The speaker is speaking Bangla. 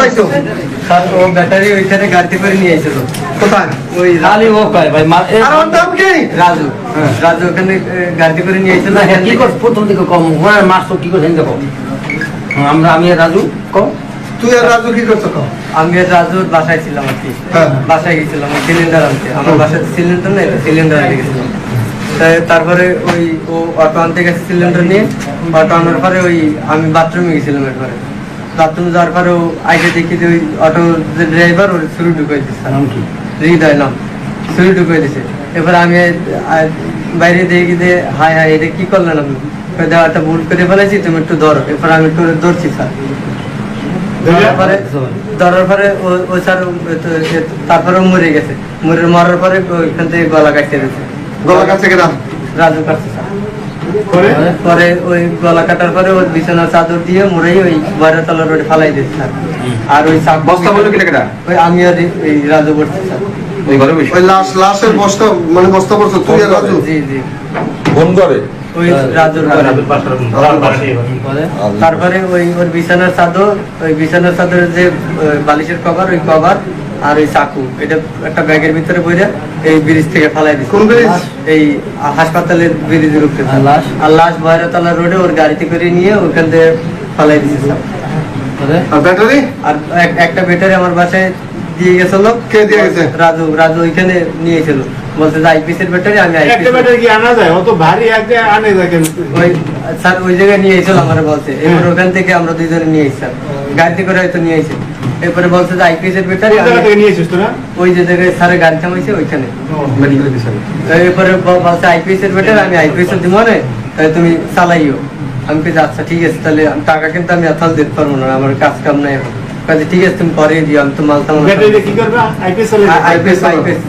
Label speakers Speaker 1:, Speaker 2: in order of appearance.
Speaker 1: পাইছো?
Speaker 2: ও ব্যাটারি ওইখানে গাড়িতে করে নিয়ে এসেছিল
Speaker 1: কোথায়?
Speaker 2: ওই
Speaker 3: খালি ও কয় ভাই
Speaker 1: আর ওর নাম কি?
Speaker 2: রাজু। রাজু ওখানে গাড়িতে করে নিয়ে এসেছিল
Speaker 3: হ্যাঁ, কি করছ? প্রথম দিকে কম। হ্যাঁ মাস তো কি করছে? দেখো। হ্যাঁ, আমরা আমি রাজু কম
Speaker 1: তুই আর রাজু কি করছ?
Speaker 2: আমি আর রাজুর বাসায় ছিলাম আর কি। বাসায় গেছিলাম সিলিন্ডার আনতে। আমার বাসায় সিলিন্ডার নেই সিলিন্ডার আনতে গেছিলাম। তারপরে ওই ও অটো আনতে গেছে সিলিন্ডার নিয়ে। অটো আনার পরে ওই আমি বাথরুমে গেছিলাম এরপরে যাওয়ার পরে আগে দেখি যে ওই অটো যে ড্রাইভার ওর শুরু ঢুকাই দিচ্ছে
Speaker 3: নাম কি?
Speaker 2: হৃদয় নাম। শুরু ঢুকাই দিছে। এবার আমি বাইরে দেখি যে হাই হাই এটা কি করলেন কই, ভুল করে ফেলেছি তুমি একটু ধরো। এরপর আমি একটু ধরছি স্যার। ধরার পরে ধরার পরে ও- স্যার তারপরে মরে গেছে। মরে মরার পরে ওইখান থেকে গলা কাটতে দিয়েছে
Speaker 1: গলা কাছে গেলাম
Speaker 2: রাজু কাটছে স্যার। পরে? ওই গলা কাটার পরে ওই বিছানার চাদর দিয়ে মুড়াই ওই তলার রোডে ফালাই দিয়েছে স্যার। আর ওই
Speaker 4: বস্তা বলল কি
Speaker 2: ওই আমি আর এই- রাজু করছি স্যার।
Speaker 4: ওই ঘরে বসে?
Speaker 1: ওই লাশ লাশের বস্তা মানে বস্তা পড়ছো তুই আর রাজু?
Speaker 2: জি জি।
Speaker 4: ফোন করে
Speaker 2: ওই রাজুর তারপরে ওই ওর বিছানার চাদর ওই বিছানার চাদরের যে বালিশের কভার ওই কভার আর ওই চাকু এটা একটা ব্যাগের ভিতরে বইরে এই ব্রিজ থেকে ফালাই দিচ্ছে
Speaker 1: কোন ব্রিজ?
Speaker 2: এই হাসপাতালের ব্রিজের উপরে।
Speaker 3: আর লাশ?
Speaker 2: আর লাশ বয়রাতলা রোডে ওর গাড়িতে করে নিয়ে ওখান থেকে ফালাই দিচ্ছে স্যার।
Speaker 1: আর? ব্যাটারি
Speaker 2: আর একটা ব্যাটারি আমার বাসায় দিয়ে গেছিল।
Speaker 1: কে দিয়ে গেছে?
Speaker 2: রাজু রাজু ওইখানে নিয়েছিল। বলছে যে আইপিএস এর ব্যাটারি আমি
Speaker 5: একটা ব্যাটারি কি আনা যায়? অত ভারী আনে যায়
Speaker 2: ওই স্যার ওই জায়গায় নিয়ে এসেছিল আমার বলছে। এবার ওখান থেকে আমরা দুইজনে নিয়ে এসেছি স্যার গাড়িতে করে হয়তো নিয়ে এসেছি এরপরে বলছে যে আইপিএস এর ব্যাটারি
Speaker 5: কোন জায়গা থেকে নিয়ে এসেছিস তোরা?
Speaker 2: ওই যে জায়গায় স্যারের গাড়ি থামাইছে ওইখানে। এরপরে বলছে আইপিএস এর ব্যাটারি আমি আইপিএস এর দিব না তাহলে তুমি চালাইও। আমি কিছু আচ্ছা ঠিক আছে তাহলে টাকা কিন্তু আমি এত দিতে পারব না আমার কাজ কাম নাই কাজে ঠিক আছে তুমি পরে দিও আমি তো মাল
Speaker 5: কি আইপিএস
Speaker 2: আইপিএস আইপিএস